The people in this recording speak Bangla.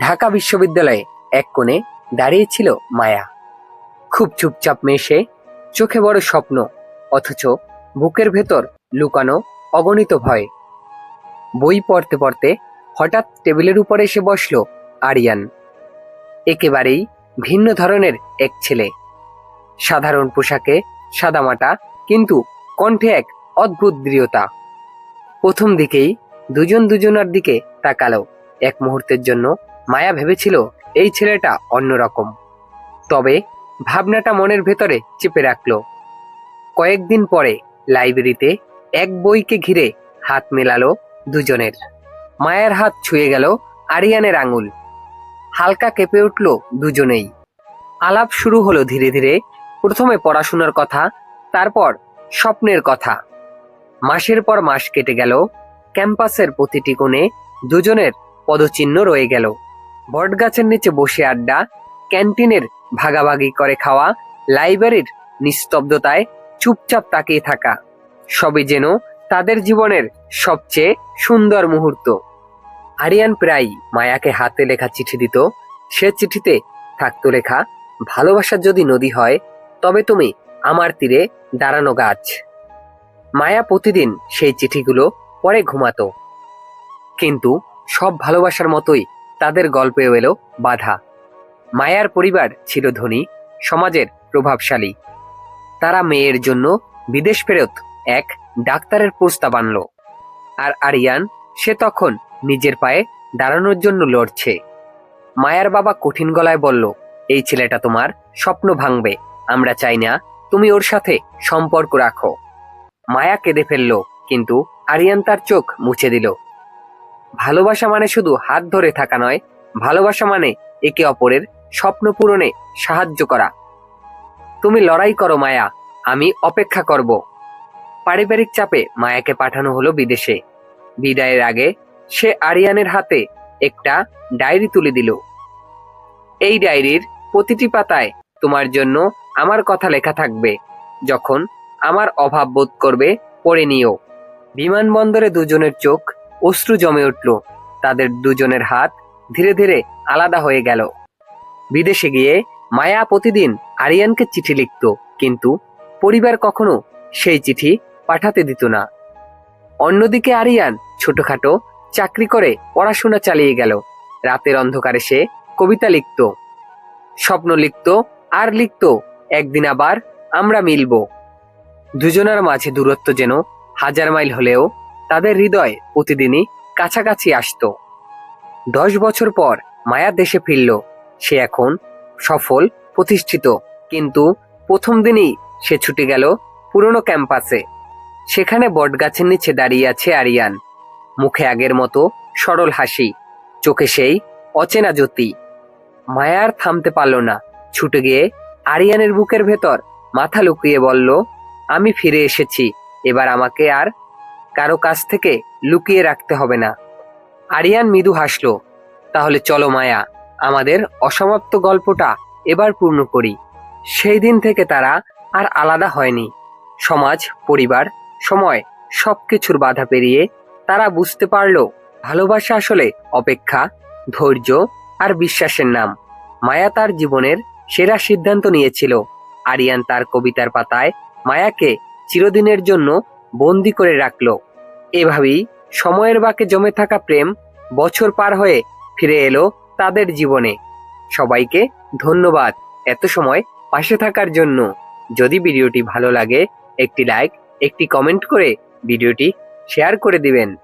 ঢাকা বিশ্ববিদ্যালয়ে এক কোণে দাঁড়িয়েছিল মায়া। খুব চুপচাপ মেশে চোখে বড় স্বপ্ন, অথচ বুকের ভেতর লুকানো অগণিত ভয়। বই পড়তে পড়তে হঠাৎ টেবিলের উপরে এসে বসল আরিয়ান। একেবারেই ভিন্ন ধরনের এক ছেলে। সাধারণ পোশাকে সাদামাটা, কিন্তু কণ্ঠে এক অদ্ভুত দৃঢ়তা। প্রথম দিকেই দুজন দুজনার দিকে তাকালো, এক মুহূর্তের জন্য মায়া ভেবেছিল এই ছেলেটা অন্যরকম। তবে ভাবনাটা মনের ভেতরে চেপে রাখল। কয়েকদিন পরে লাইব্রেরিতে এক বইকে ঘিরে হাত মেলালো দুজনের। মায়ের হাত ছুঁয়ে গেল আরিয়ানের আঙুল। হালকা কেঁপে উঠল দুজনেই। আলাপ শুরু হলো ধীরে ধীরে, প্রথমে পড়াশোনার কথা, তারপর স্বপ্নের কথা। মাসের পর মাস কেটে গেল, ক্যাম্পাসের প্রতিটি কোণে দুজনের পদচিহ্ন রয়ে গেল। বটগাছের নিচে বসে আড্ডা, ক্যান্টিনের ভাগাভাগি করে খাওয়া, লাইব্রেরির নিস্তব্ধতায় চুপচাপ তাকিয়ে থাকা, সবই যেন তাদের জীবনের সবচেয়ে সুন্দর মুহূর্ত। আরিয়ান প্রায় মায়াকে হাতে লেখা চিঠি দিত। সে চিঠিতে থাকতো লেখা, ভালোবাসা যদি নদী হয়, তবে তুমি আমার তীরে দাঁড়ানো গাছ। মায়া প্রতিদিন সেই চিঠিগুলো পরে ঘুমাতো। কিন্তু সব ভালোবাসার মতোই তাদের গল্পেও এলো বাধা। মায়ার পরিবার ছিল ধনী, সমাজের প্রভাবশালী। তারা মেয়ের জন্য বিদেশ ফেরত এক ডাক্তারের প্রস্তাব আনলো। আর আরিয়ান, সে তখন নিজের পায়ে দাঁড়ানোর জন্য লড়ছে। মায়ার বাবা কঠিন গলায় বলল, এই ছেলেটা তোমার স্বপ্ন ভাঙবে, আমরা চাই না তুমি ওর সাথে সম্পর্ক রাখো। মায়া কেঁদে ফেলল, কিন্তু আরিয়ান তার চোখ মুছে দিল। ভালোবাসা মানে শুধু হাত ধরে থাকা নয়, ভালোবাসা মানে একে অপরের স্বপ্ন পূরণে সাহায্য করা। তুমি লড়াই করো, মায়া। আমি অপেক্ষা করব। পারিবারিক চাপে মায়াকে পাঠানো হলো বিদেশে। বিদায়ের আগে সে আরিয়ানের হাতে একটা ডায়েরি তুলে দিল। এই ডায়েরির প্রতিটি পাতায় তোমার জন্য আমার কথা লেখা থাকবে, যখন আমার অভাব বোধ করবে, পড়ে নিও। বিমানবন্দরে দুজনের চোখ অশ্রু জমে উঠল। তাদের দুজনের হাত ধীরে ধীরে আলাদা হয়ে গেল। বিদেশে গিয়ে মায়া প্রতিদিন আরিয়ানকে চিঠি লিখত, কিন্তু পরিবার কখনো সেই চিঠি পাঠাতে দিত না। অন্যদিকে আরিয়ান ছোটখাটো চাকরি করে পড়াশোনা চালিয়ে গেল। রাতের অন্ধকারে সে কবিতা লিখত। স্বপ্ন লিখত, আর লিখত, একদিন আবার আমরা মিলব। দুজনের মাঝে দূরত্ব যেন হাজার মাইল হলেও তাদের হৃদয় প্রতিদিনই কাছাকাছি আসতো। দশ বছর পর মায়া দেশে ফিরল। সে এখন সফল, প্রতিষ্ঠিত। কিন্তু প্রথম দিনই সে ছুটে গেল পুরনো ক্যাম্পাসে। সেখানে বটগাছের নিচে দাঁড়িয়ে আছে আরিয়ান। মুখে আগের মতো সরল হাসি, চোখে সেই অচেনা জ্যোতি। মায়ার থামতে পারল না। ছুটে গিয়ে আরিয়ানের বুকের ভেতর মাথা লুকিয়ে বলল, আমি ফিরে এসেছি। এবার আমাকে আর কারও কাছ থেকে লুকিয়ে রাখতে হবে না। আরিয়ান মৃদু হাসলো, তাহলে চলো মায়া, আমাদের অসমাপ্ত গল্পটা এবার পূর্ণ করি। সেই দিন থেকে তারা আর আলাদা হয়নি। সমাজ, পরিবার, সময় সবকিছুর বাধা পেরিয়ে তারা বুঝতে পারল, ভালোবাসা আসলে অপেক্ষা, ধৈর্য আর বিশ্বাসের নাম। মায়া তার জীবনের সেরা সিদ্ধান্ত নিয়েছিল। আরিয়ান তার কবিতার পাতায় মায়াকে চিরদিনের জন্য বন্দি করে রাখল। এভাবেই সময়ের বাকে জমে থাকা প্রেম বছর পার হয়ে ফিরে এলো তাদের জীবনে। সবাইকে ধন্যবাদ এত সময় পাশে থাকার জন্য। যদি ভিডিওটি ভালো লাগে, একটি লাইক একটি কমেন্ট করে ভিডিওটি শেয়ার করে দিবেন।